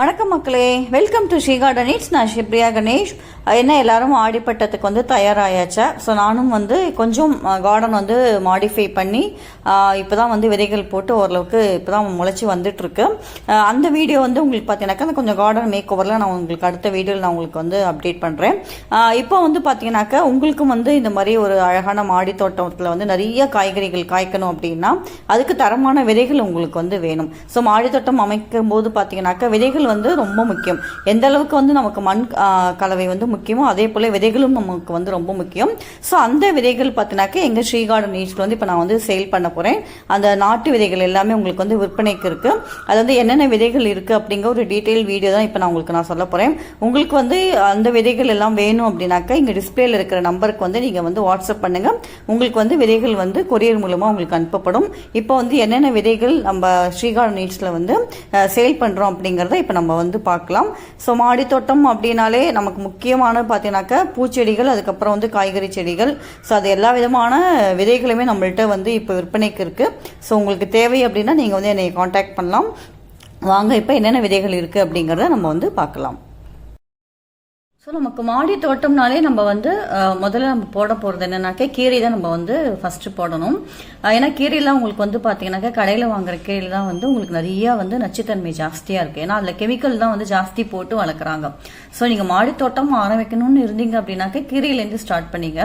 வணக்கம் மக்களே. Welcome to Sri garden it's நான் ஷிப்ரியா கணேஷ். என்ன எல்லாரும் ஆடிப்பட்டத்துக்கு வந்து தயாராயாச்சா? ஸோ நானும் வந்து கொஞ்சம் கார்டன் வந்து மாடிஃபை பண்ணி இப்போ தான் வந்து விதைகள் போட்டு ஓரளவுக்கு இப்போ தான் முளைச்சி வந்துட்டுருக்கு. அந்த வீடியோ வந்து உங்களுக்கு பார்த்தீங்கன்னாக்கா அந்த கொஞ்சம் கார்டன் மேக் ஓவரில் நான் உங்களுக்கு அடுத்த வீடியோவில் நான் உங்களுக்கு வந்து அப்டேட் பண்ணுறேன் இப்போ வந்து பார்த்தீங்கன்னாக்கா உங்களுக்கும் வந்து இந்த மாதிரி ஒரு அழகான மாடி தோட்டத்தில் வந்து நிறைய காய்கறிகள் காய்க்கணும் அப்படின்னா அதுக்கு தரமான விதைகள் உங்களுக்கு வந்து வேணும். ஸோ மாடி தோட்டம் அமைக்கும் போது பார்த்தீங்கன்னாக்கா விதைகள் வந்து ரொம்ப முக்கியம். எந்த அளவுக்கு வந்து நமக்கு மண் கலவை வந்து முக்கியமோ அதே போல் விதைகளும் நமக்கு வந்து ரொம்ப முக்கியம். ஸோ அந்த விதைகள் பார்த்தீங்கன்னாக்கா எங்கள் ஸ்ரீ கார்டன் வந்து இப்போ நான் வந்து சேல் பண்ண போகிறேன் அந்த நாட்டு விதைகள் எல்லாமே உங்களுக்கு வந்து விற்பனைக்கு இருக்குது அது வந்து என்னென்ன விதைகள் இருக்குது அப்படிங்கிற ஒரு டீட்டெயில் வீடியோ தான் இப்போ நான் உங்களுக்கு நான் சொல்ல போகிறேன் உங்களுக்கு வந்து அந்த விதைகள் எல்லாம் வேணும் அப்படின்னாக்கா இங்கே டிஸ்பிளேல இருக்கிற நம்பருக்கு வந்து நீங்கள் வந்து வாட்ஸ்அப் பண்ணுங்கள் உங்களுக்கு வந்து விதைகள் வந்து கொரியர் மூலமாக உங்களுக்கு அனுப்பப்படும். இப்போ வந்து என்னென்ன விதைகள் நம்ம ஸ்ரீகார்டன் நீட்ஸில் வந்து சேல் பண்ணுறோம் அப்படிங்கிறத இப்போ நம்ம வந்து பார்க்கலாம். ஸோ மாடி தோட்டம் அப்படின்னாலே நமக்கு முக்கியமான பார்த்தீங்கன்னாக்கா பூச்செடிகள் அதுக்கப்புறம் வந்து காய்கறி செடிகள். ஸோ அது எல்லா விதமான விதைகளுமே நம்மள்கிட்ட வந்து இப்போ விற்பனைக்கு இருக்குது ஸோ உங்களுக்கு தேவை அப்படின்னா நீங்கள் வந்து என்னை காண்டாக்ட் பண்ணலாம். வாங்க இப்போ என்னென்ன விதைகள் இருக்குது அப்படிங்கிறத நம்ம வந்து பார்க்கலாம். ஸோ நமக்கு மாடி தோட்டம்னாலே நம்ம வந்து முதல்ல நம்ம போட போகிறது என்னன்னாக்கா கீரை தான் நம்ம வந்து ஃபஸ்ட்டு போடணும். ஏன்னா கீரையெல்லாம் உங்களுக்கு வந்து பார்த்தீங்கன்னாக்கா கடையில் வாங்குற கீரை தான் வந்து உங்களுக்கு நிறையா வந்து நச்சுத்தன்மை ஜாஸ்தியாக இருக்குது ஏன்னா அதில் கெமிக்கல் தான் வந்து ஜாஸ்தி போட்டு வளர்க்குறாங்க. ஸோ நீங்கள் மாடி தோட்டம் ஆரம்பிக்கணும்னு இருந்தீங்க அப்படின்னாக்கா கீரையிலேருந்து ஸ்டார்ட் பண்ணீங்க.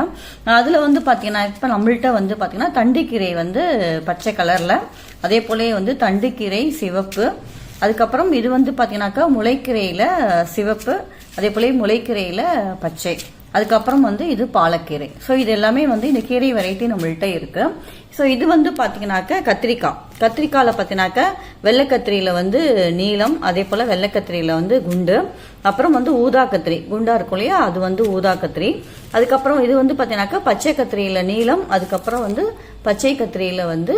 அதில் வந்து பார்த்தீங்கன்னா இப்போ நம்மள்கிட்ட வந்து பார்த்தீங்கன்னா தண்டுக்கீரை வந்து பச்சை கலரில் அதே போல வந்து தண்டுக்கீரை சிவப்பு அதுக்கப்புறம் இது வந்து பார்த்தீங்கன்னாக்கா முளைக்கீரையில் சிவப்பு அதே போல முளைக்கீரையில் பச்சை. அதுக்கப்புறம் வந்து இது பாலக்கீரை. ஸோ இது எல்லாமே வந்து இந்த கீரை வெரைட்டி நம்மள்கிட்ட இருக்கு. ஸோ இது வந்து பார்த்தீங்கன்னாக்கா கத்திரிக்காய். கத்திரிக்காயில் பார்த்தீங்கன்னாக்கா வெள்ளை கத்திரியில் வந்து நீளம் அதே போல் வெள்ளை கத்திரியில் வந்து குண்டு அப்புறம் வந்து ஊதா கத்திரி. குண்டா இருக்கும் இல்லையா? அது வந்து ஊதா கத்திரி. அதுக்கப்புறம் இது வந்து பார்த்தீங்கன்னாக்கா பச்சை கத்திரியில் நீளம் அதுக்கப்புறம் வந்து பச்சை கத்திரியில் வந்து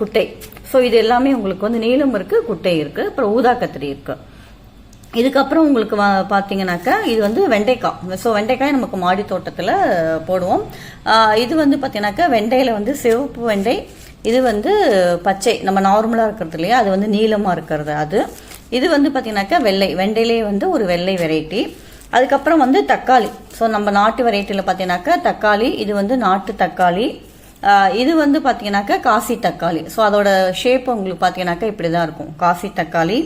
குட்டை. ஸோ இது எல்லாமே உங்களுக்கு வந்து நீளம் இருக்குது குட்டை இருக்குது அப்புறம் ஊதா கத்திரி இருக்குது இதுக்கப்புறம் உங்களுக்கு வா- பார்த்தீங்கன்னாக்கா இது வந்து வெண்டைக்காய். ஸோ வெண்டைக்காய் நமக்கு மாடி தோட்டத்தில் போடுவோம். இது வந்து பார்த்தீங்கன்னாக்கா வெண்டையில் வந்து சிவப்பு வெண்டை இது வந்து பச்சை. நம்ம நார்மலாக இருக்கிறது இல்லையா? அது வந்து நீளமாக இருக்கிறது அது. இது வந்து பார்த்தீங்கன்னாக்கா வெள்ளை. வெண்டையிலே வந்து ஒரு வெள்ளை வெரைட்டி அதுக்கப்புறம் வந்து தக்காளி. ஸோ நம்ம நாட்டு வெரைட்டியில் பார்த்தீங்கன்னாக்கா தக்காளி இது வந்து நாட்டு தக்காளி. இது வந்து பார்த்தீங்கன்னாக்கா காசி தக்காளி. ஸோ அதோட ஷேப் உங்களுக்கு பார்த்தீங்கன்னாக்கா இப்படி தான் இருக்கும். காசி தக்காளி.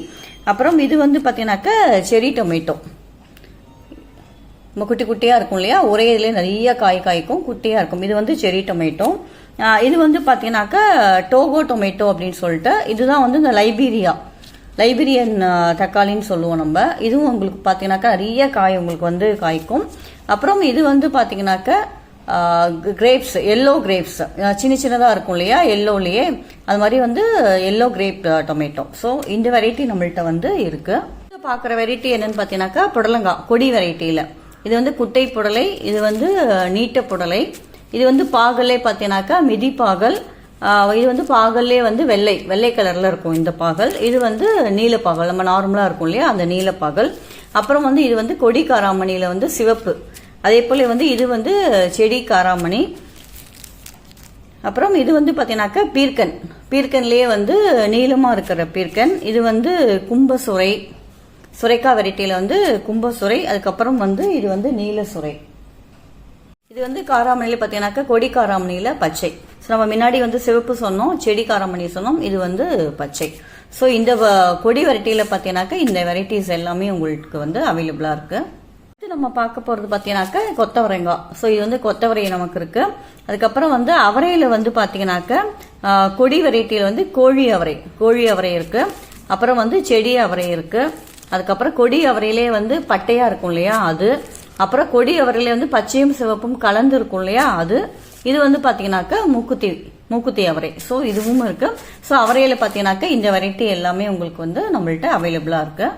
அப்புறம் இது வந்து பார்த்தீங்கன்னாக்கா செரி டொமேட்டோ நம்ம குட்டி குட்டியாக இருக்கும் இல்லையா? ஒரே இதுலேயே நிறைய காய் காய்க்கும் குட்டியாக இருக்கும். இது வந்து செரி டொமேட்டோ இது வந்து பார்த்தீங்கன்னாக்கா டோகோ டொமேட்டோ அப்படின்னு சொல்லிட்டு இதுதான் வந்து இந்த லைபீரியா லைபீரியன் தக்காளின்னு சொல்லுவோம் நம்ம. இதுவும் உங்களுக்கு பார்த்தீங்கன்னாக்கா நிறைய காய் உங்களுக்கு வந்து காய்க்கும். அப்புறம் இது வந்து பார்த்தீங்கன்னாக்கா கிரேப்ஸ் எல்லோ கிரேப்ஸ் சின்ன சின்னதாக இருக்கும் இல்லையா? எல்லோலேயே அது மாதிரி வந்து எல்லோ கிரேப் டொமேட்டோ ஸோ இந்த வெரைட்டி நம்மள்கிட்ட வந்து இருக்கு. பார்க்குற வெரைட்டி என்னன்னு பார்த்தீங்கன்னாக்கா புடலங்காய் கொடி வெரைட்டியில் இது வந்து குட்டை புடலை இது வந்து நீட்ட புடலை. இது வந்து பாகலே பார்த்தீங்கன்னாக்கா மிதி பாகல். இது வந்து பாகல்லே வந்து வெள்ளை வெள்ளை கலரில் இருக்கும் இந்த பாகல். இது வந்து நீலப்பாகல் நம்ம நார்மலாக இருக்கும் இல்லையா? அந்த நீலப்பாகல் அப்புறம் வந்து இது வந்து கொடி காராமணியில் வந்து சிவப்பு. அதே போல் வந்து இது வந்து செடி காராமணி. அப்புறம் இது வந்து பார்த்தீங்கன்னாக்கா பீர்க்கன். பீர்க்கன்லேயே வந்து நீளமாக இருக்கிற பீர்க்கன். இது வந்து கும்ப சுரை சுரைக்காய் வெரைட்டியில் வந்து கும்ப சுரை அதுக்கப்புறம் வந்து இது வந்து நீல சுரை இது வந்து காராமணியில் பார்த்தீங்கன்னாக்கா கொடி காராமணியில் பச்சை. ஸோ நம்ம முன்னாடி வந்து சிவப்பு சொன்னோம் செடி காராமணி சொன்னோம் இது வந்து பச்சை. ஸோ இந்த வ- கொடி வெரைட்டியில் பார்த்தீங்கன்னாக்கா இந்த வெரைட்டிஸ் எல்லாமே உங்களுக்கு வந்து அவைலபிளாக இருக்குது நம்ம பார்க்க போகிறது பார்த்தீங்கன்னாக்கா கொத்தவரைங்கோ. ஸோ இது வந்து கொத்தவரை நமக்கு இருக்குது அதுக்கப்புறம் வந்து அவரையில் வந்து பார்த்தீங்கன்னாக்கா கொடி வெரைட்டியில் வந்து கோழி அவரை கோழி அவரை இருக்குது அப்புறம் வந்து செடி அவரை இருக்குது அதுக்கப்புறம் கொடி அவரையிலே வந்து பட்டையாக இருக்கும் இல்லையா அது. அப்புறம் கொடி அவரையிலே வந்து பச்சையும் சிவப்பும் கலந்து இருக்கும் இல்லையா அது. இது வந்து பார்த்தீங்கன்னாக்கா மூக்குத்தி மூக்குத்தி அவரை. ஸோ இதுவும் இருக்குது ஸோ அவரையில் பார்த்தீங்கன்னாக்கா இந்த வெரைட்டி எல்லாமே உங்களுக்கு வந்து நம்மள்ட்ட அவைலபிளாக இருக்குது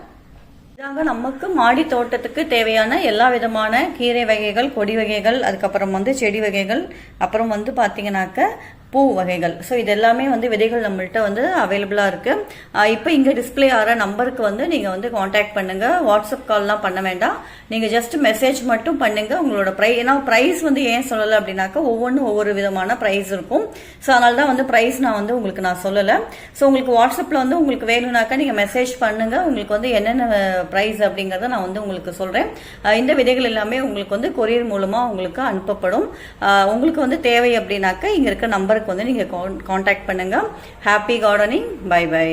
இதாங்க நமக்கு மாடி தோட்டத்துக்கு தேவையான எல்லா விதமான கீரை வகைகள் கொடி வகைகள் அதுக்கப்புறம் வந்து செடி வகைகள் அப்புறம் வந்து பார்த்தீங்கன்னாக்க பூ வகைகள். ஸோ இது எல்லாமே வந்து விதைகள் நம்மள்கிட்ட வந்து அவைலபிளாக இருக்குது இப்போ இங்கே டிஸ்பிளே ஆகிற நம்பருக்கு வந்து நீங்கள் வந்து காண்டாக்ட் பண்ணுங்கள் வாட்ஸ்அப் கால்லாம் பண்ண வேண்டாம். நீங்கள் ஜஸ்ட் மெசேஜ் மட்டும் பண்ணுங்கள் உங்களோட ப்ரை ஏன்னா ப்ரைஸ் வந்து ஏன் சொல்லலை அப்படின்னாக்கா ஒவ்வொன்றும் ஒவ்வொரு விதமான ப்ரைஸ் இருக்கும். ஸோ அதனால தான் வந்து ப்ரைஸ் நான் வந்து உங்களுக்கு நான் சொல்லலை. ஸோ உங்களுக்கு வாட்ஸ்அப்பில் வந்து உங்களுக்கு வேணும்னாக்கா நீங்கள் மெசேஜ் பண்ணுங்கள் உங்களுக்கு வந்து என்னென்ன ப்ரைஸ் அப்படிங்கிறத நான் வந்து உங்களுக்கு சொல்கிறேன் இந்த விதைகள் எல்லாமே உங்களுக்கு வந்து கொரியர் மூலமாக உங்களுக்கு அனுப்பப்படும். உங்களுக்கு வந்து தேவை அப்படின்னாக்கா இங்கே இருக்க நம்பருக்கு வந்து நீங்கள் காண்டாக்ட் பண்ணுங்கள் ஹாப்பி கார்டனிங் பை பை